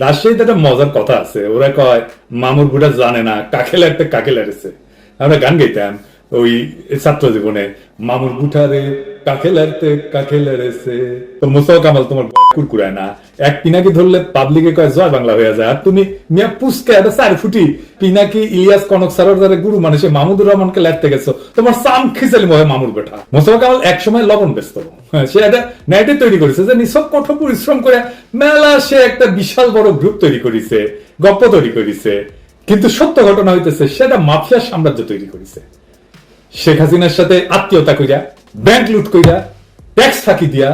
রাজশাহীতে একটা মজার কথা আছে। ওরা কয়, মামুর বুড়া জানে না কাকে লাগতে কাকে লাগেছে আমরা গান গাইতাম। ওই ছাত্র জীবনে, মামুর বুঠারে কাকে লাগতে কাকে লড়েছে তো মুসাফা কামাল তোমার কুরকুরায় না। এক পিনাকি ধরলে পাবলিকে কয়, জয় বাংলা হয়ে যায়। আর তুমি মিয়া পুস্কা এটা চার ফুটি পিনাকি ইলিয়াস কনক সারর যারা গুরু মানে সে মামুদুর রহমানকে লাগতে গেছো। তোমার সাম খিচালি মহে মামুর বেটা। মুসাফা কামাল এক সময় লবণ ব্যস্ত। সে একটা ন্যারেটিভ তৈরি করেছে যে নিছক কঠোর পরিশ্রম করে মেলা সে একটা বিশাল বড় গ্রুপ তৈরি করেছে, গপ্প তৈরি করেছে। কিন্তু সত্য ঘটনা হইতেছে, সেটা মাফিয়ার সাম্রাজ্য তৈরি করেছে। শেখ হাসিনার সাথে আত্মীয়তা কইরা ব্যাংক লুট কইরা ট্যাক্স ফাঁকি দিয়া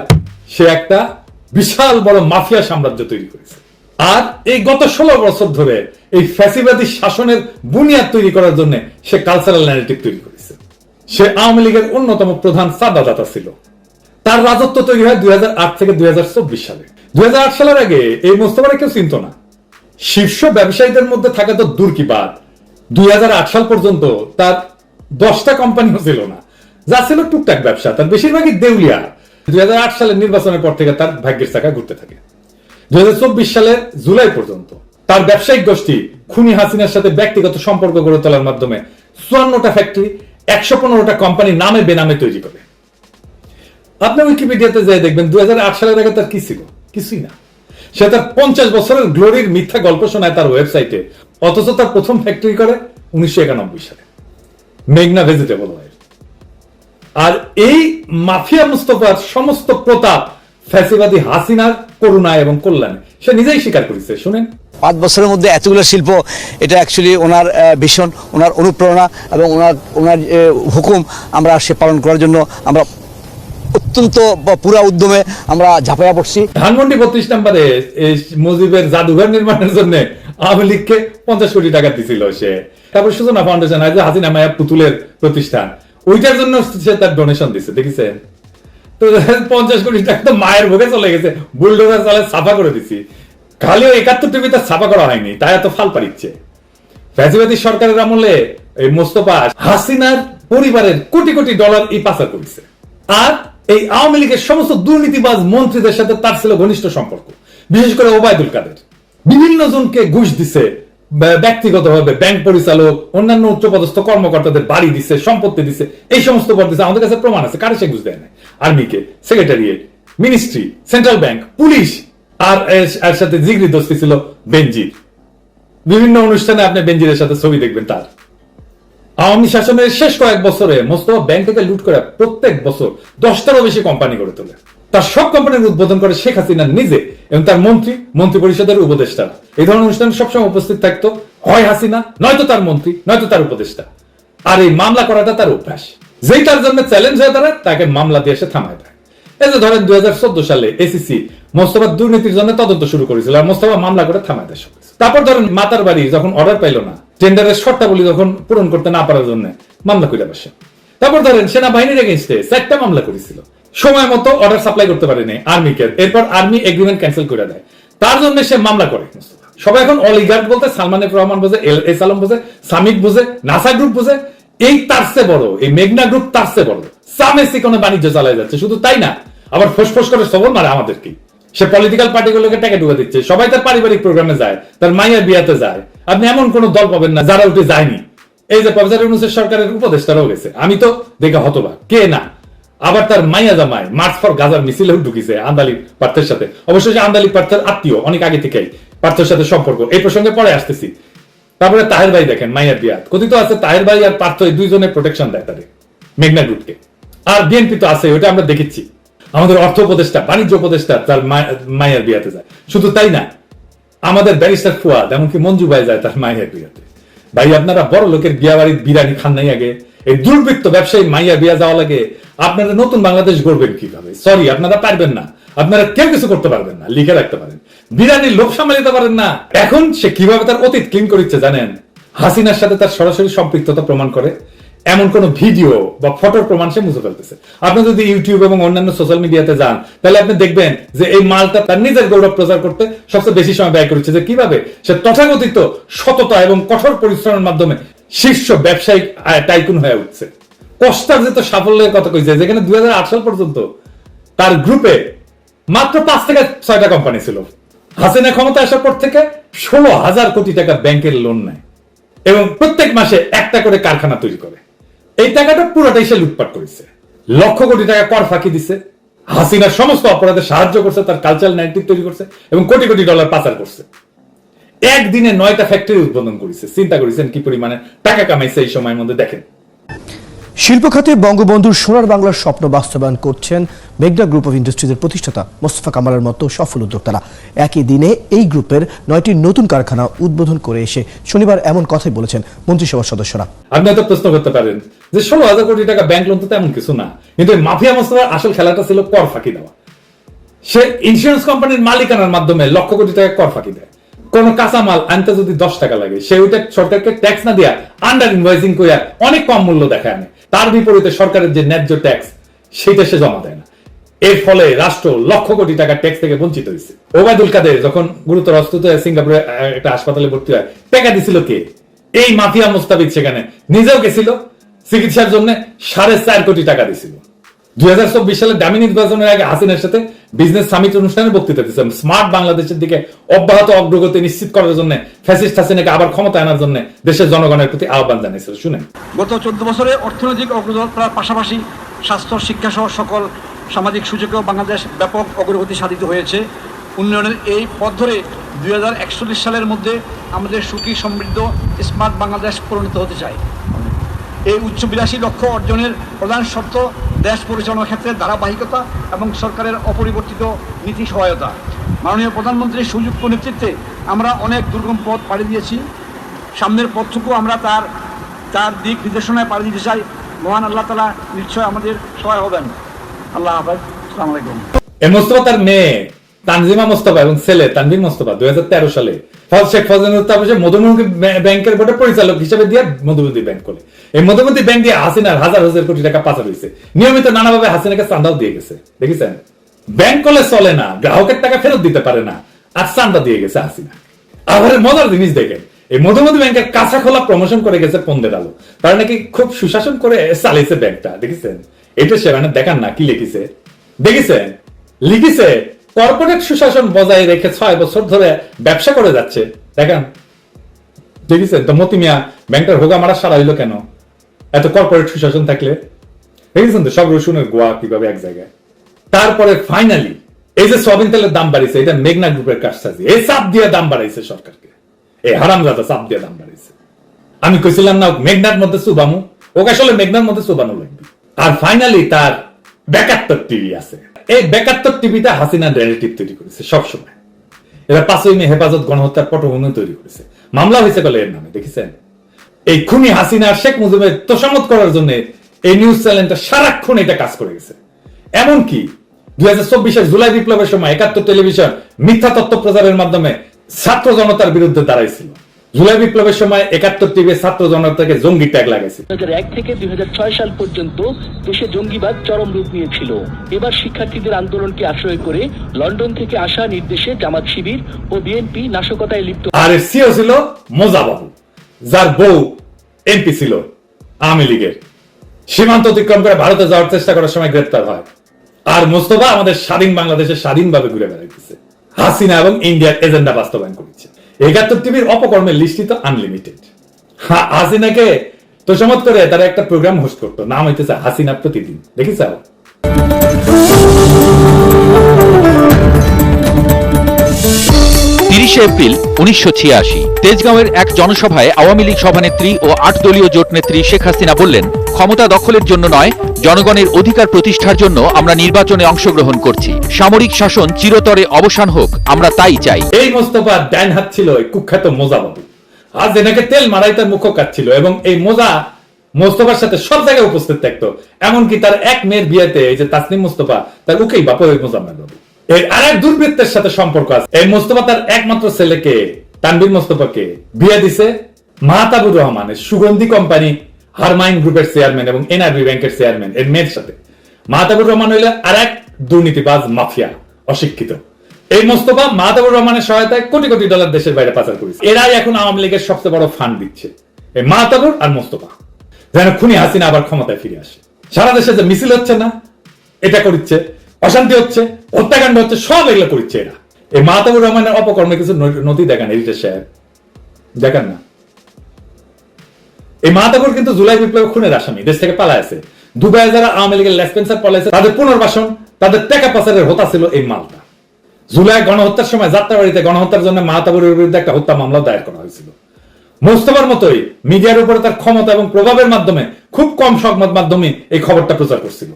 সে একটা বিশাল বড় মাফিয়া সাম্রাজ্য তৈরি করেছে। আর এই গত ষোলো বছর ধরে এই ফ্যাসিবাদী শাসনের বুনিয়াদ তৈরি করার জন্য সে কালচারাল ন্যারেটিভ তৈরি করেছে। সে আওয়ামী লীগের অন্যতম প্রধান সাদাদাতা ছিল। তার রাজত্ব তৈরি হয় দুই হাজার আট থেকে দুই হাজার চব্বিশ সালে। দুই হাজার আট সালের আগে এই মোস্তফারে কেউ চিনত না। শীর্ষ ব্যবসায়ীদের মধ্যে থাকা তো দূর কি বাদ দুই হাজার আট সাল পর্যন্ত তার দশটা কোম্পানিও ছিল না। যা ছিল টুকটাক ব্যবসা, তার বেশিরভাগই দেউলিয়া। দুই হাজার আট সালের নির্বাচনের পর থেকে তার ভাগ্যের চাকা ঘুরতে থাকে। দুই হাজার চব্বিশ সালের জুলাই পর্যন্ত তার ব্যবসায়িক গোষ্ঠী খুনি হাসিনার সাথে ব্যক্তিগত সম্পর্ক গড়ে তোলার মাধ্যমে চুয়ান্নটা ফ্যাক্টরি একশো পনেরোটা কোম্পানি নামে বেনামে তৈরি করে। আপনি উইকিপিডিয়াতে যাই দেখবেন, দুই হাজার আট সালের আগে তার কি ছিল? কিছুই না। সে তার পঞ্চাশ বছরের গ্লোরির মিথ্যা গল্প শোনায় তার ওয়েবসাইটে অথচ তার প্রথম ফ্যাক্টরি করে উনিশশো একানব্বই সালে। মেঘনা ভেজিটেবল অয়েল আর এই মাফিয়া মুস্তফার সমস্ত প্রতাপ ফ্যাসিবাদী হাসিনার করুণা এবং কল্যাণে। সে নিজেই স্বীকার করেছে শুনেন। পাঁচ বছরের মধ্যে এতগুলো শিল্প এটা অ্যাকচুয়ালি ওনার ভীষণ ওনার অনুপ্রেরণা এবং ওনার ওনার হুকুম আমরা সে পালন করার জন্য আমরা অত্যন্ত পুরা উদ্যমে আমরা ঝাঁপাইয়া পড়ছি। ধানমন্ডি বত্রিশ নম্বরে এই মুজিবের জাদুঘর নির্মাণের জন্য আওয়ামী লীগকে পঞ্চাশ কোটি টাকা দিছিল সে। তারপর সূচনা ফাউন্ডেশন আছে হাসিনা মায়া পুতুলের প্রতিষ্ঠান। ওইটার জন্য সে তার ডোনেশন দিচ্ছে দেখেছেন তো পঞ্চাশ কোটি টাকা তো মায়ের ভোগে চলে গেছে, বুলডোজার চালে সাফা করে দিছি। খালিও একাত্তর টিভি তার ছাপা করা হয়নি, তাই এত ফাল পারিচ্ছে ফ্যাসিবাদী সরকারের আমলে এই মোস্তফা হাসিনার পরিবারের কোটি কোটি ডলার এই পাচার করেছে। আর এই আওয়ামী লীগের সমস্ত দুর্নীতিবাজ মন্ত্রীদের সাথে তার ছিল ঘনিষ্ঠ সম্পর্ক, বিশেষ করে ওবায়দুল কাদের। বিভিন্ন জনকে ঘুষ দিছে ব্যক্তিগতভাবে ব্যাংক পরিচালক, অন্যান্য উচ্চপদস্থ কর্মকর্তাদের বাড়ি দিছে, সম্পত্তি দিছে, এই সমস্ত পদ দিছে, আমাদের কাছে প্রমাণ আছে, কারে সে ঘুষ দেয় না আর্মিকে secretariat ministry central bank police আর এর- সাথে জিগরি দোস্তি ছিল বেনজির। বিভিন্ন অনুষ্ঠানে আপনি বেনজিরের সাথে ছবি দেখবেন তার। আওয়ামী শাসনের শেষ কয়েক বছরে মোস্তফা ব্যাংক থেকে লুট করে প্রত্যেক বছর দশটারও বেশি কোম্পানি গড়ে তোলে। তার সব কোম্পানির উদ্বোধন করে শেখ হাসিনা নিজে এবং তার মন্ত্রী মন্ত্রী পরিষদের উপদেষ্টা। এই ধরনের অনুষ্ঠানে সবসময় উপস্থিত থাকতো হয় হাসিনা, নয়তো তার মন্ত্রী, নয়তো তার উপদেষ্টা। আর এই মামলা করাটা তার অভ্যাস। যেই তার জন্য চ্যালেঞ্জ হয়ে দাঁড়ায়, তাকে মামলা দিয়ে সে থামায় দেয়। এই যে ধরেন দুই সালে এসিসি মোস্তফা দুর্নীতির জন্য তদন্ত শুরু করেছিল আর মোস্তফা মামলা করে থামায় দেয় সব তারপর ধরেন মাতার বাড়ি যখন অর্ডার পাইলো না টেন্ডারের শর্তাবলী যখন পূরণ করতে না পারার জন্য মামলা করে বসে। তারপর ধরেন সেনাবাহিনীর এগেনস্টে চারটা মামলা করেছিল। সময় মতো অর্ডার সাপ্লাই করতে পারেনি আর্মিকে এরপর আর্মি এগ্রিমেন্ট ক্যান্সেল করে দেয়। তার জন্য সে মামলা করে। সবাই এখন অলিগার্ড বলতে, সালমান এফ রহমান বোঝে এল এস আলম বোঝে সামিক বোঝে নাসা গ্রুপ বোঝে এই তার বড়, এই মেঘনা গ্রুপ তার চেয়ে বড়। সামেসি কোনো বাণিজ্য চালায় যাচ্ছে, শুধু তাই না, আবার ফোসফোস করে সবল মারে আমাদেরকে সে পলিটিক্যাল পার্টিগুলোকে টাকা ডুবে দিচ্ছে। সবাই তার পারিবারিক প্রোগ্রামে যায়, তার মায়ের বিয়াতে যায়। আপনি এমন কোন দল পাবেন না, যারা উঠে যায়নি। এই যে প্রফেসর ইউনুসের সরকারের উপদেষ্টারাও গেছে। আমি তো দেখে হতবা কে না? আবার তার মাইয়া জামাই, মার্চ ফর গাজার মিছিলেও ঢুকিছে আন্দালিক পার্থের সাথে। অবশ্যই সে আন্দালিক পার্থের আত্মীয়, অনেক আগে থেকেই পার্থের সাথে সম্পর্ক। এই প্রসঙ্গে পরে আসতেছি। তারপরে তাহের ভাই দেখেন, মাইয়ার বিয়াত। কথিত আছে, তাহের ভাই আর পার্থ এই দুইজনে প্রোটেকশন দেয় তাদের, মেঘনা গ্রুপকে। আর বিএনপি তো আছে, ওটা আমরা দেখেছি। আমাদের অর্থ উপদেষ্টা, বাণিজ্য উপদেষ্টা তার মায়ের বিয়াতে যায়। শুধু তাই না, আমাদের ব্যারিস্টার ফুয়াদ, এমনকি মঞ্জু ভাই যায় তার মায়ের বিয়াতে। ভাই, আপনারা বড় লোকের বিয়া বাড়ির বিরিয়ানি খান নাই আগে? এই দুর্বৃত্ত ব্যবসায়ী মাইয়া বিয়া যাওয়া লাগে, আপনারা নতুন বাংলাদেশ গড়বেন কীভাবে? সরি আপনারা পারবেন না। আপনারা কেউ কিছু করতে পারবেন না, লিখে রাখতে পারেন। বিরিয়ানির লোক সামলাতে পারেন না। এখন সে কীভাবে তার অতীত ক্লিন করিচ্ছে জানেন? হাসিনার সাথে তার সরাসরি সম্পৃক্ততা প্রমাণ করে। এমন কোন ভিডিও বা ফটোর প্রমাণ সে মুছে ফেলতেছে। আপনি যদি ইউটিউব এবং অন্যান্য সোশ্যাল মিডিয়াতে যান, তাহলে আপনি দেখবেন যে এই মালটা তার নিজের গৌরব প্রচার করতে সবচেয়ে বেশি সময় ব্যয় করেছে। যে কীভাবে সে তথাকথিত সততা এবং কঠোর পরিশ্রমের মাধ্যমে শীর্ষ ব্যবসায়িক টাইকুন হয়ে উঠছে। কষ্টার্জিত সাফল্যের কথা কইছে, যেখানে দুই সাল পর্যন্ত তার গ্রুপে মাত্র পাঁচ থেকে ছয়টা কোম্পানি ছিল। হাসিনা ক্ষমতা আসার পর থেকে ষোলো হাজার কোটি টাকা ব্যাংকের লোন নেয় এবং প্রত্যেক মাসে একটা করে কারখানা তৈরি করে। এই টাকাটা পুরোটাই সে লুটপাট করেছে। লক্ষ কোটি টাকা কর ফাঁকি দিছে। হাসিনার সমস্ত অপরাধে সাহায্য করছে, তার কালচারাল ন্যারেটিভ তৈরি করছে এবং কোটি কোটি ডলার পাচার করছে। একদিনে নয়টা ফ্যাক্টরি উদ্বোধন করেছে। চিন্তা করেছেন কি পরিমাণে টাকা কামাইছে এই সময়ের মধ্যে দেখেন। শিল্প খাতে বঙ্গবন্ধুর সোনার বাংলার স্বপ্ন বাস্তবায়ন করছেন মেঘনা গ্রুপ অফ ইন্ডাস্ট্রিজের প্রতিষ্ঠাতা মোস্তফা কামালের মতো সফল উদ্যোক্তারা। একই দিনে এই গ্রুপের নয়টি নতুন কারখানা উদ্বোধন করে এসে শনিবার এমন কথাই বলেছেন মন্ত্রিসভার সদস্যরা। আপনি হয়তো প্রশ্ন করতে পারেন যে ষোলো হাজার কোটি টাকা ব্যাংক লোন তো তেমন কিছু না কিন্তু মাফিয়া মোস্তফার আসল খেলাটা ছিল কর ফাঁকি দেওয়া। সে ইন্স্যুরেন্স কোম্পানির মালিকানার মাধ্যমে লক্ষ কোটি টাকা কর ফাঁকি দেয়। কোন কাঁচামাল আনতে যদি দশ টাকা লাগে, সে ওইটা সরকারকে ট্যাক্স না দিয়া আন্ডার ইনভয়েসিং করিয়া অনেক কম মূল্য দেখায় আনে। তার বিপরীতে সরকারের যে ন্যায্য ট্যাক্স সেটা সে জমা দেয় না। এর ফলে রাষ্ট্র লক্ষ কোটি টাকা ট্যাক্স থেকে বঞ্চিত হয়েছে ওবায়দুল কাদের যখন গুরুতর হয়ে সিঙ্গাপুরে একটা হাসপাতালে ভর্তি হয়, টাকা দিছিল কে? এই মাফিয়া মুস্তাফিদ সেখানে। নিজেও গেছিল, চিকিৎসার জন্য সাড়ে চার কোটি টাকা দিছিল। দুই সালে দামি নির্বাচনের আগে সাথে বিজনেস সামিট অনুষ্ঠানে বক্তৃতা স্মার্ট বাংলাদেশের দিকে অব্যাহত অগ্রগতি নিশ্চিত করার জন্য ফ্যাসিস্ট হাসিনাকে আবার ক্ষমতা আনার জন্য দেশের জনগণের প্রতি আহ্বান জানিয়েছিল। শুনেন। গত চোদ্দ বছরে অর্থনৈতিক অগ্রযাত্রার পাশাপাশি স্বাস্থ্য শিক্ষা সহ সকল সামাজিক বাংলাদেশ ব্যাপক অগ্রগতি সাধিত হয়েছে। উন্নয়নের এই পথ ধরে দুই হাজার একচল্লিশ সালের মধ্যে আমাদের সুখী, সমৃদ্ধ স্মার্ট বাংলাদেশ পরিণত হতে চায়। এই উচ্চবিলাসী লক্ষ্য অর্জনের প্রধান শর্ত দেশ পরিচালনার ক্ষেত্রে ধারাবাহিকতা এবং সরকারের অপরিবর্তিত নীতি সহায়তা। মাননীয় প্রধানমন্ত্রীর সুযুক্ত নেতৃত্বে আমরা অনেক দুর্গম পথ পাড়ি দিয়েছি। সামনের পথটুকু আমরা তার তার দিক নির্দেশনায় পাড়ি দিতে চাই। মহান আল্লাহ তালা নিশ্চয় আমাদের সহায় হবেন। আল্লাহ হাফেজ। আসসালামু আলাইকুম। এ মোস্তফা তার মেয়ে। তানজিমা মোস্তফা এবং ছেলে তানভীর মোস্তফা, দুই সালে। ফজ শেখ ফজলুল তাপসে মধুমতি ব্যাংকের বোর্ডের পরিচালক হিসেবে দিয়ে মধুমতি ব্যাংক করে। এই মধুমতি ব্যাংক দিয়ে হাসিনার হাজার হাজার কোটি টাকা পাচার হয়েছে। নিয়মিত নানাভাবে হাসিনাকে চান্দাও দিয়ে গেছে। দেখেছেন? ব্যাংক করলে চলে না, গ্রাহকের টাকা ফেরত দিতে পারে না, আর চান্দা দিয়ে গেছে হাসিনা। আবার মজার জিনিস দেখেন, এই মধুমতি ব্যাংকের কাঁচা খোলা প্রমোশন করে গেছে পন্দের আলো। তারা নাকি খুব সুশাসন করে চালিয়েছে ব্যাংকটা, দেখেছেন? এটা সে মানে দেখান না কি লিখিছে। দেখেছেন? লিখিছে কর্পোরেট সুশাসন বজায় রেখে ছয় বছর ধরে ব্যবসা করে যাচ্ছে। দেখেন, দেখেছেন তো মতি মিয়া, ব্যাংকটার হোগা মারা সারা হইল কেন? এত কর্পোরেট সুশাসন থাকলে? দেখেছেন তো সব রসুনের গোয়া কীভাবে এক জায়গায়? তারপরে ফাইনালি এই যে সয়াবিন তেলের দাম বাড়িয়েছে, এটা মেঘনা গ্রুপের কাজ সাজি এই চাপ দিয়ে দাম বাড়াইছে সরকারকে। এই হারাম জাদা চাপ দিয়ে দাম বাড়াইছে। আমি কইছিলাম না, মেঘনার মধ্যে সুবামু ওকে আসলে মেঘনার মধ্যে সুবানো লাগবে। আর ফাইনালি তার বেকাত্তর টিভি আছে। এই বেকাত্তর টিভিটা হাসিনা ন্যারেটিভ তৈরি করেছে সবসময়। এরা পাঁচই মে হেফাজত গণহত্যার পটভূমি তৈরি করেছে। মামলা হয়েছে বলে এর নামে, দেখেছেন? এই খুনি হাসিনা শেখ মুজিবের তোষামত করার জন্য এই নিউজ চ্যানেলটা সারাক্ষণ এটা কাজ করে গেছে। এমনকি দুই হাজার চব্বিশের জুলাই বিপ্লবের সময় একাত্তর টেলিভিশন মিথ্যা তথ্য প্রচারের মাধ্যমে ছাত্র জনতার বিরুদ্ধে দাঁড়াইছিল। জুলাই বিপ্লবের সময় একাত্তর টিভি ছাত্র জনতাকে জঙ্গি ট্যাগ লাগাইছিল এক থেকে দুই সাল পর্যন্ত দেশে জঙ্গিবাদ চরম রূপ নিয়েছিল। এবার শিক্ষার্থীদের আন্দোলনকে আশ্রয় করে লন্ডন থেকে আসা নির্দেশে জামাত শিবির ও বিএনপি নাশকতায় লিপ্ত। আর সিও ছিল মোজা বাবু যার বউ এমপি ছিল আওয়ামী লীগের। সীমান্ত অতিক্রম করে ভারতে যাওয়ার চেষ্টা করার সময় গ্রেপ্তার হয়। আর মোস্তফা আমাদের স্বাধীন বাংলাদেশে স্বাধীনভাবে ঘুরে বেড়াইতেছে। হাসিনা এবং ইন্ডিয়ার এজেন্ডা বাস্তবায়ন করেছে। একাত্তর টিভির অপকর্মের লিস্টই তো আনলিমিটেড হাসিনাকে তো তোষামত করে তারা একটা প্রোগ্রাম হোস্ট করতো। নাম হইতেছে হাসিনা প্রতিদিন। দেখিস তিরিশে এপ্রিল উনিশশো ছিয়াশি। তেজগাঁওয়ের এক জনসভায় আওয়ামী লীগ সভানেত্রী ও আট দলীয় জোট নেত্রী শেখ হাসিনা বললেন, ক্ষমতা দখলের জন্য নয়, জনগণের অধিকার প্রতিষ্ঠার জন্য আমরা নির্বাচনে অংশগ্রহণ করছি। সামরিক শাসন চিরতরে অবসান হোক, আমরা তাই চাই। এই মোস্তফা ডাইন হাত ছিল কুখ্যাত মোজা বাবু আর জেনাকে তেল মারাই তার মুখ কাটছিল এবং এই মোজা মোস্তফার সাথে সব জায়গায় উপস্থিত থাকতো। এমনকি তার এক মেয়ের বিয়েতে এই যে তাসনিম মোস্তফা, তার উকেই বাপ ওই মোজাম্মেদ বাবু এর আর এক দুর্বৃত্তের সাথে সম্পর্ক আছে। এই মোস্তফা তার একমাত্র ছেলেকে তানবীর মোস্তফাকে বিয়ে দিছে মাহতাবুর রহমানের সুগন্ধি কোম্পানি হারমাইন গ্রুপের চেয়ারম্যান এবং এনআরবি ব্যাংকের চেয়ারম্যান, এর মেয়ের সাথে। মাহতাবুর রহমান হইলে আর এক দুর্নীতিবাজ মাফিয়া, অশিক্ষিত। এই মোস্তফা মাহতাবুর রহমানের সহায়তায় কোটি কোটি ডলার দেশের বাইরে পাচার করেছে। এরাই এখন আওয়ামী লীগের সবচেয়ে বড় ফান্ড দিচ্ছে। এই মাহতাবুর আর মোস্তফা। যেন খুনি হাসিনা আবার ক্ষমতায় ফিরে আসে। সারা দেশে যে মিছিল হচ্ছে না, এটা করছে অশান্তি হচ্ছে হত্যাকাণ্ড হচ্ছে সব এগুলো করছে এরা। এই মাহতাবুর রহমানের অপকর্মে কিছু নথি দেখান এডিটর সাহেব দেখান না। এই মাহতাবুর কিন্তু জুলাই বিপ্লব খুনের আসামি, দেশ থেকে পালায় আছে। দুবাই যারা আওয়ামী লীগের লেসপেন্সার পালাইছে, তাদের পুনর্বাসন, তাদের টাকা পাচারের হতা ছিল এই মালটা। জুলাই গণহত্যার সময় যাত্রাবাড়িতে গণহত্যার জন্য মাহতাবুরের বিরুদ্ধে একটা হত্যা মামলা দায়ের করা হয়েছিল। মোস্তফার মতোই মিডিয়ার উপরে তার ক্ষমতা এবং প্রভাবের মাধ্যমে খুব কম সংবাদ মাধ্যমে এই খবরটা প্রচার করছিল।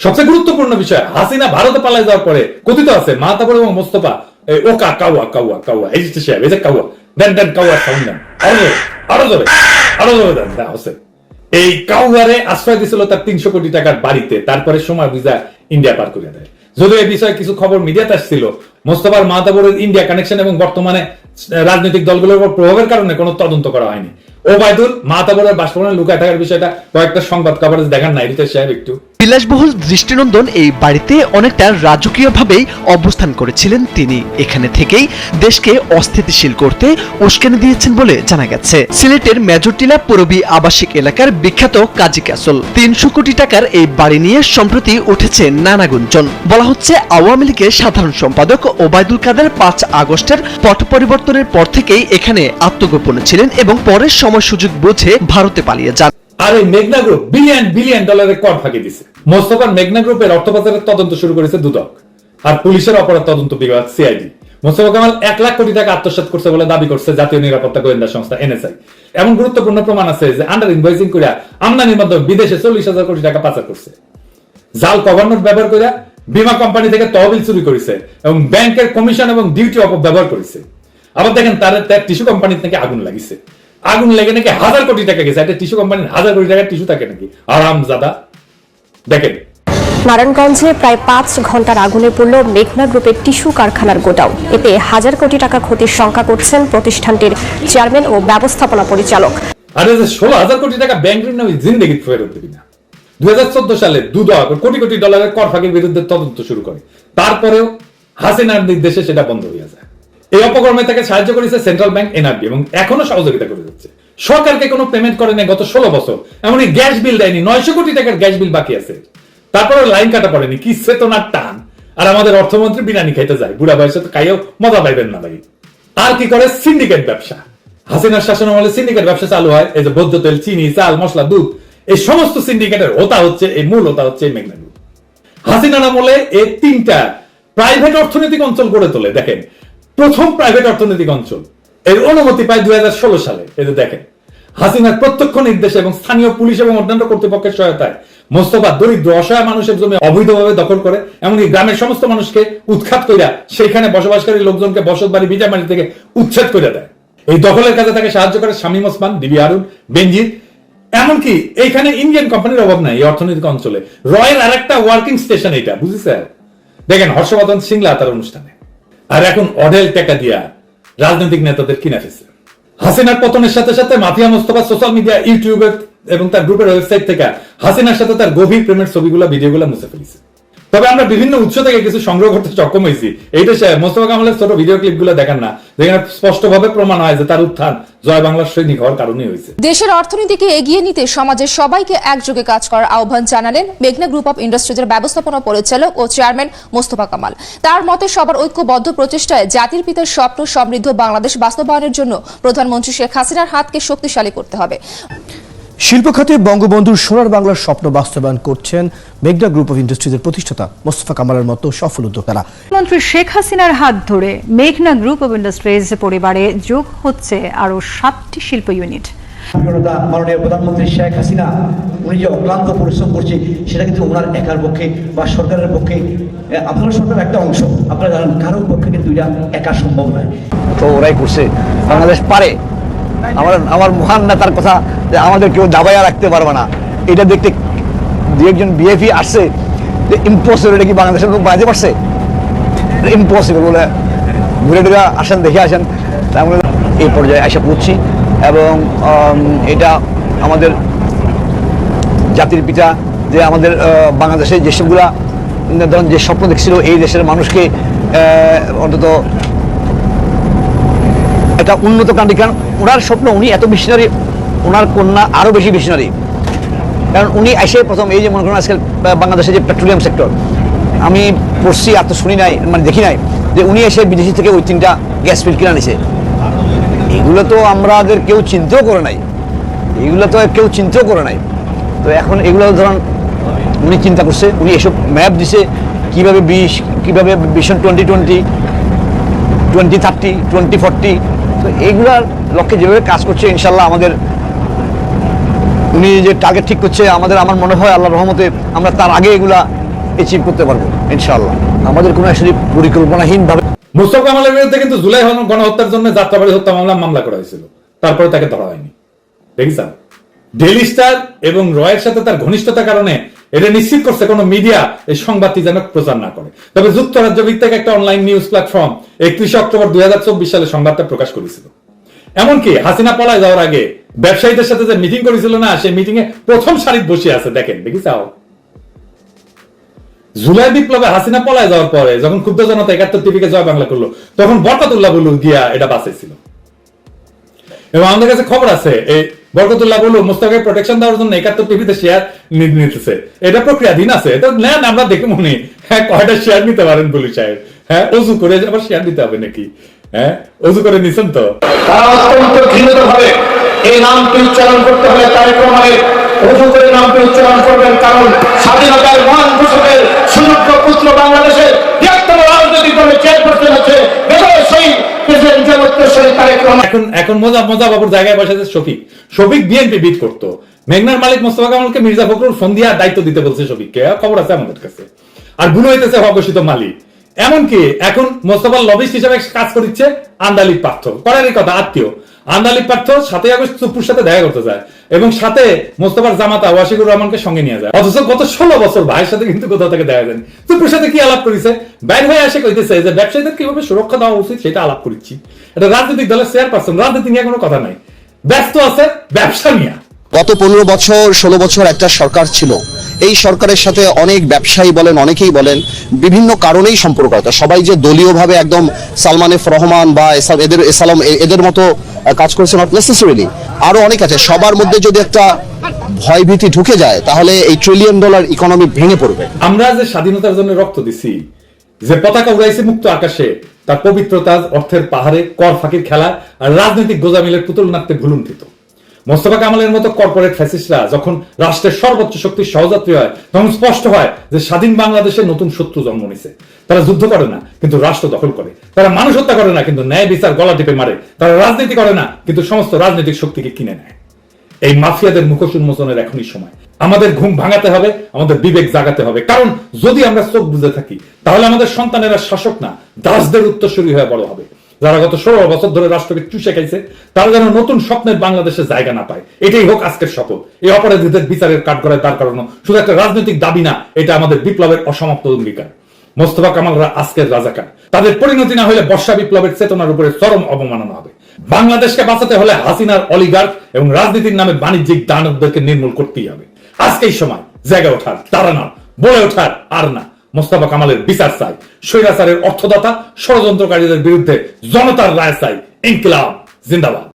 সবচেয়ে গুরুত্বপূর্ণ বিষয়, হাসিনা ভারতে পালায় যাওয়ার পরে কথিত আছে মাহতাবুর এবং মোস্তফা, এই ওকা কাউয়া কাউয়া কাউয়া এই যে সাহেব এই যে কাউয়া দেন দেন কাউয়া সাউন্ড দেন। আরও জোরে আরও জোরে দেন দেন, হোসেন। এই কাউয়ারে আশ্রয় দিছিল তার তিনশো কোটি টাকার বাড়িতে, তারপরে সময় বুঝা ইন্ডিয়া পার করে দেয়। যদিও এই বিষয়ে কিছু খবর মিডিয়াতে আসছিল, মোস্তফার মাহতাবুরের ইন্ডিয়া কানেকশন এবং বর্তমানে রাজনৈতিক দলগুলোর উপর প্রভাবের কারণে কোনো তদন্ত করা হয়নি। ওবায়দুল মাহতাবুরের বাসভবনে লুকায় থাকার বিষয়টা কয়েকটা সংবাদ কভারেজ দেখান নাই রিতেশ সাহেব একটু। বিলাসবহুল দৃষ্টিনন্দন এই বাড়িতে অনেকটা রাজকীয়ভাবেই অবস্থান করেছিলেন তিনি। এখানে থেকেই দেশকে অস্থিতিশীল করতে উস্কানি দিয়েছেন বলে জানা গেছে। সিলেটের আবাসিক এলাকার বিখ্যাত কাজী ক্যাসল। তিনশো কোটি টাকার এই বাড়ি নিয়ে সম্প্রতি উঠেছে নানা গুঞ্জন। বলা হচ্ছে, আওয়ামী লীগের সাধারণ সম্পাদক ওবায়দুল কাদের পাঁচ আগস্টের পট পরিবর্তনের পর থেকেই এখানে আত্মগোপনে ছিলেন এবং পরের সময় সুযোগ বুঝে ভারতে পালিয়ে যান। আর এই মেঘনা গ্রুপ বিলিয়ন বিলিয়ন ডলারের কর ফাঁকি দিছে। মোস্তফার মেঘনা গ্রুপের অর্থ পাচারের তদন্ত শুরু করেছে দুদক। আর পুলিশের অপরাধ তদন্ত বিভাগ সিআইডি মোস্তফা কামাল এক লাখ কোটি টাকা আত্মসাৎ করছে বলে দাবি করছে জাতীয় নিরাপত্তা গোয়েন্দা সংস্থা এনএসআই এমন গুরুত্বপূর্ণ প্রমাণ আছে যে আন্ডার ইনভয়েসিং করে আমদানির মাধ্যমে বিদেশে চল্লিশ হাজার কোটি টাকা পাচার করছে। জাল গভর্নর ব্যবহার করে বীমা কোম্পানি থেকে তহবিল চুরি করেছে এবং ব্যাংকের কমিশন এবং ডিউটি অপব্যবহার করেছে। আবার দেখেন তার টিস্যু কোম্পানি থেকে আগুন লাগিছে। আগুন লেগে নাকি হাজার কোটি টাকা গেছে। একটা টিস্যু কোম্পানির হাজার কোটি টাকার টিস্যু থাকে নাকি? আরাম জাদা দেখেন। নারায়ণগঞ্জে প্রায় পাঁচ ঘণ্টার আগুনে পড়ল মেঘনা গ্রুপের টিস্যু কারখানার গোডাউন। এতে হাজার কোটি টাকা ক্ষতির শঙ্কা করছেন প্রতিষ্ঠানটির চেয়ারম্যান ও ব্যবস্থাপনা পরিচালক। আর যে ষোলো হাজার কোটি টাকা ব্যাংক ঋণ আমি জিন্দগি ফেরত দিবি না। দুই হাজার চোদ্দ সালে দুদক কোটি কোটি ডলারের কর ফাঁকির বিরুদ্ধে তদন্ত শুরু করে। তারপরেও হাসিনার নির্দেশে সেটা বন্ধ হয়ে যায় এই অপকর্মে তাকে সাহায্য করেছে সেন্ট্রাল ব্যাংক এনআরবি এবং এখনও সহযোগিতা করে যাচ্ছে। সরকারকে কোনো পেমেন্ট করে নেই গত ষোলো বছর। এমনই গ্যাস বিল দেয়নি, নয়শো কোটি টাকার গ্যাস বিল বাকি আছে। তারপরে লাইন কাটা পড়েনি কি চেতনার টান। আর আমাদের অর্থমন্ত্রী বিরিয়ানি খাইতে যায়, বুড়া বয়সে তো খাইও মজা পাইবেন না ভাই। আর কি করে? সিন্ডিকেট ব্যবসা। হাসিনার শাসন আমলে সিন্ডিকেট ব্যবসা চালু হয়, এই যে বৈদ্য তেল, চিনি, চাল, মশলা, দুধ, এই সমস্ত সিন্ডিকেটের হোতা হচ্ছে, এই মূল হোতা হচ্ছে এই মেঘনা হাসিনার আমলে এই তিনটা প্রাইভেট অর্থনৈতিক অঞ্চল গড়ে তোলে। দেখেন প্রথম প্রাইভেট অর্থনৈতিক অঞ্চল। এর অনুমতি পায় দু হাজার ষোলো সালে। যে দেখেন, হাসিনার প্রত্যক্ষ নির্দেশ এবং স্থানীয় পুলিশ এবং অন্যান্য কর্তৃপক্ষের সহায়তায় মোস্তফা দরিদ্র, অসহায় মানুষের জমি অবৈধভাবে দখল করে, এমনকি গ্রামের সমস্ত মানুষকে উৎখাত কইরা সেখানে বসবাসকারী লোকজনকে বসত বাড়ি বাড়ি থেকে উচ্ছেদ করে দেয়। এই দখলের কাজে তাকে সাহায্য করে শামীম ওসমান দিবি আরুন বেনজির। এমনকি এইখানে ইন্ডিয়ান কোম্পানির অভাব নাই এই অর্থনৈতিক অঞ্চলে। রয়ের আর একটা ওয়ার্কিং স্টেশন এটা বুঝেছে দেখেন হর্ষবর্ধন সিংলা তার অনুষ্ঠানে। আর এখন অডেল টাকা দিয়া রাজনৈতিক নেতাদের কিনে ফেছে হাসিনার পতনের সাথে সাথে মাফিয়া মোস্তফা সোশ্যাল মিডিয়া, ইউটিউবে এবং তার গ্রুপের ওয়েবসাইট থেকে হাসিনার সাথে তার গভীর প্রেমের ছবিগুলো, ভিডিওগুলো মুছে ফেলেছে। তবে আমরা বিভিন্ন উৎস থেকে কিছু সংগ্রহ করতে সক্ষম হয়েছি। এইটা মোস্তফা কামালের ছোট ভিডিও ক্লিপগুলো দেখান না, যেখানে স্পষ্টভাবে প্রমাণ হয় যে তার উত্থান জয় বাংলার সৈনিক হওয়ার কারণে হয়েছে। দেশের অর্থনীতিকে এগিয়ে নিতে সমাজের সবাইকে একযোগে কাজ করার আহ্বান জানালেন মেঘনা গ্রুপ অফ ইন্ডাস্ট্রিজের ব্যবস্থাপনা পরিচালক ও চেয়ারম্যান মোস্তফা কামাল। তার মতে, সবার ঐক্যবদ্ধ প্রচেষ্টায় জাতির পিতার স্বপ্ন সমৃদ্ধ বাংলাদেশ বাস্তবায়নের জন্য প্রধানমন্ত্রী শেখ হাসিনার হাতকে শক্তিশালী করতে হবে। শিল্প খাতে বঙ্গবন্ধুর সোনার বাংলার স্বপ্ন বাস্তবায়ন করছেন মেঘনা গ্রুপ অফ ইন্ডাস্ট্রিজের প্রতিষ্ঠাতা মোস্তফা কামালের মতো সফল উদ্যোক্তারা। মন্ত্রী শেখ হাসিনার হাত ধরে মেঘনা গ্রুপ অব ইন্ডাস্ট্রিজ পরিবারে যোগ হচ্ছে আরও সাতটি শিল্প ইউনিট। মাননীয় প্রধানমন্ত্রী শেখ হাসিনা উনি যে অক্লান্ত পরিশ্রম করছে সেটা কিন্তু ওনার একার পক্ষে বা সরকারের পক্ষে আপনারা সরকারের একটা অংশ আপনারা জানেন কারোর পক্ষে কিন্তু এটা একা সম্ভব নয়। তো ওরাই করছে। বাংলাদেশ পারে। আমার আমার মহান নেতার কথা যে আমাদের কেউ দাবাইয়া রাখতে পারবে না। এটা দেখতে দু একজন বিএফি আসছে, যে ইম্পসিবল এটা কি বাংলাদেশের লোক বানাতে পারছে? ইম্পসিবল বলে ঘুরে ঘুরে আসেন, দেখে আসেন। তার মানে এই পর্যায়ে এসে পড়ছি এবং এটা আমাদের জাতির পিতা যে আমাদের বাংলাদেশে যেসবগুলা ধরেন যে স্বপ্ন দেখছিল, এই দেশের মানুষকে অন্তত একটা উন্নত কান্ট্রি। কারণ ওনার স্বপ্ন, উনি এত মিশনারি ওনার কন্যা আরও বেশি মিশনারি কারণ উনি এসে প্রথম এই যে মনে করেন আজকাল বাংলাদেশের যে পেট্রোলিয়াম সেক্টর আমি পড়ছি আর তো শুনি নাই মানে দেখি নাই, যে উনি এসে বিদেশি থেকে ওই তিনটা গ্যাস ফিল কিনে আনিছে। এগুলো তো আমাদের কেউ চিন্তাও করে নাই। এগুলো তো কেউ চিন্তাও করে নাই। তো এখন এগুলো ধরুন, উনি চিন্তা করছে, উনি এসব ম্যাপ দিছে, কীভাবে বিশ, কীভাবে vision twenty twenty twenty thirty twenty forty তো এইগুলার লক্ষ্যে যেভাবে কাজ করছে ইনশাল্লাহ আমাদের, উনি যে টার্গেট ঠিক করছে, আমাদের, আমার মনে হয় আল্লাহ রহমতে আমরা তার আগে এগুলা অ্যাচিভ করতে পারব ইনশাল্লাহ আমাদের কোনো আসলে পরিকল্পনাহীনভাবে মুস্তফা কামালের বিরুদ্ধে কিন্তু জুলাই গণহত্যার জন্য যাত্রাবাড়ি হত্যা মামলা মামলা করা হয়েছিল। তারপরে তাকে ধরা হয়নি। দেখিস ডেইলি স্টার এবং রয়ের সাথে তার ঘনিষ্ঠতার কারণে এটা নিশ্চিত করছে কোনো মিডিয়া এই সংবাদটি যেন প্রচার না করে। তবে যুক্তরাজ্য ভিত্তিক একটা অনলাইন নিউজ প্ল্যাটফর্ম একত্রিশে অক্টোবর দুই সালে সংবাদটা প্রকাশ করেছিল। এমনকি হাসিনা পলায় যাওয়ার আগে ব্যবসায়ীদের সাথে যে মিটিং করেছিল না, সেই মিটিং এ প্রথম সারিত বসে আছে, দেখেন দেখিসাও জুলাই বিপ্লবে হাসিনা পলায় যাওয়ার পরে যখন ক্ষুব্ধ জনতা একাত্তর টিভিকে জয় বাংলা করল, তখন বরকতুল্লাহ বলু গিয়া এটা বাঁচাইছিল। এবং আমাদের কাছে খবর আছে, এই বরকতুল্লাহ বলু মুস্তাকে প্রোটেকশন দেওয়ার জন্য একাত্তর টিভিতে শেয়ার নিতেছে। এটা প্রক্রিয়াধীন আছে। এটা নেন আমরা দেখে মনে হ্যাঁ কয়টা শেয়ার নিতে পারেন বলু সাহেব? হ্যাঁ অজু করে আবার শেয়ার দিতে হবে নাকি? হ্যাঁ অজু করে নিছেন তো? তারা অত্যন্ত ঘৃণিত ভাবে এই নামটি উচ্চারণ করতে হলে তারেক রহমানের অজু করে নামটি উচ্চারণ করবেন, কারণ স্বাধীনতার মহান ঘোষকের সুযোগ্য পুত্র বাংলাদেশের বৃহত্তম রাজনৈতিক দলের চেয়ারপারসন হচ্ছে বেগমের এখন এখন মজা মজা বাবুর জায়গায় বসেছে শফিক। শফিক বিএনপি বিট করতো। মেঘনার মালিক মোস্তফা কামালকে মির্জা ফখরুল ফোন দিয়া দায়িত্ব দিতে বলছে শফিককে। খবর আছে আমাদের কাছে। আর ভুল হইতেছে অঘোষিত মালিক। এমনকি এখন মোস্তফার লবিস্ট হিসেবে কাজ করছে আন্দালিক পার্থ। করারই কথা, আত্মীয়। আন্দালিক পার্থ সাতই আগস্ট চুপুর সাথে দেখা করতে যায় এবং সাথে মোস্তফার জামাতা ওয়াশিকুর রহমানকে সঙ্গে নিয়ে যায়। অথচ গত ষোলো বছর ভাইয়ের সাথে কিন্তু কোথাও থেকে দেখা যায়নি। চুপুর সাথে কি আলাপ করেছে? বাইর হয়ে আসে কইতেছে যে ব্যবসায়ীদের কীভাবে সুরক্ষা দেওয়া উচিত সেটা আলাপ করছি এটা রাজনৈতিক দলের চেয়ারপারসন রাজনীতি নিয়ে কোনো কথা নাই। ব্যস্ত আছে, ব্যবসা নিয়ে। গত পনেরো বছর, ষোলো বছর একটা সরকার ছিল। এই সরকারের সাথে অনেক ব্যবসায়ী বলেন, অনেকেই বলেন, বিভিন্ন কারণেই সম্পর্ক আছে সবাই যে দলীয়ভাবে একদম সালমান এফ রহমান বা এদের এসালাম এদের মতো কাজ করেছে নট নেসেসারিলি আরও অনেক আছে। সবার মধ্যে যদি একটা ভয়ভীতি ঢুকে যায়, তাহলে এই ট্রিলিয়ন ডলার ইকোনমি ভেঙে পড়বে। আমরা যে স্বাধীনতার জন্য রক্ত দিছি, যে পতাকা উড়াইছে মুক্ত আকাশে, তার পবিত্রতা অর্থের পাহাড়ে কর ফাঁকির খেলা আর রাজনৈতিক গোজামিলের পুতুল নাট্যে ভুলুণ্ঠিত। মোস্তফা কামালের মতো কর্পোরেট ফ্যাসিস্টরা যখন রাষ্ট্রের সর্বোচ্চ শক্তির সহযাত্রী হয়, তখন স্পষ্ট হয় যে স্বাধীন বাংলাদেশে নতুন শত্রু জন্ম নিছে। তারা যুদ্ধ করে না, কিন্তু রাষ্ট্র দখল করে। তারা মানুষ হত্যা করে না, কিন্তু ন্যায় বিচার গলা টিপে মারে। তারা রাজনীতি করে না, কিন্তু সমস্ত রাজনৈতিক শক্তিকে কিনে নেয়। এই মাফিয়াদের মুখোশ উন্মোচনের এখনই সময়। আমাদের ঘুম ভাঙাতে হবে, আমাদের বিবেক জাগাতে হবে। কারণ যদি আমরা চোখ বুঝে থাকি, তাহলে আমাদের সন্তানেরা শাসক না, দাসদের উত্তরসূরি হয়ে বড় হবে। যারা গত ষোলো বছর ধরে রাষ্ট্রকে চুষে খাইছে, তারা যেন নতুন স্বপ্নের বাংলাদেশে জায়গা না পায়। এটাই হোক আজকের শপথ। এই অপরাধীদের বিচারের কাঠগড়ায় দাঁড় করানো শুধু একটা রাজনৈতিক দাবি না, এটা আমাদের বিপ্লবের অসমাপ্ত অঙ্গীকার। মোস্তফা কামালরা আজকের রাজাকার। তাদের পরিণতি না হলে বর্ষা বিপ্লবের চেতনার উপরে চরম অবমাননা হবে। বাংলাদেশকে বাঁচাতে হলে হাসিনার অলিগার্ক এবং রাজনীতির নামে বাণিজ্যিক দানবদেরকে নির্মূল করতেই হবে। আজকেই সময়, জায়গা ওঠার তারা না বলে ওঠার আর না। মোস্তফা কামালের বিচার চাই স্বৈরাচারের অর্থদাতা ষড়যন্ত্রকারীদের বিরুদ্ধে জনতার রায় চাই। ইনকিলাব জিন্দাবাদ।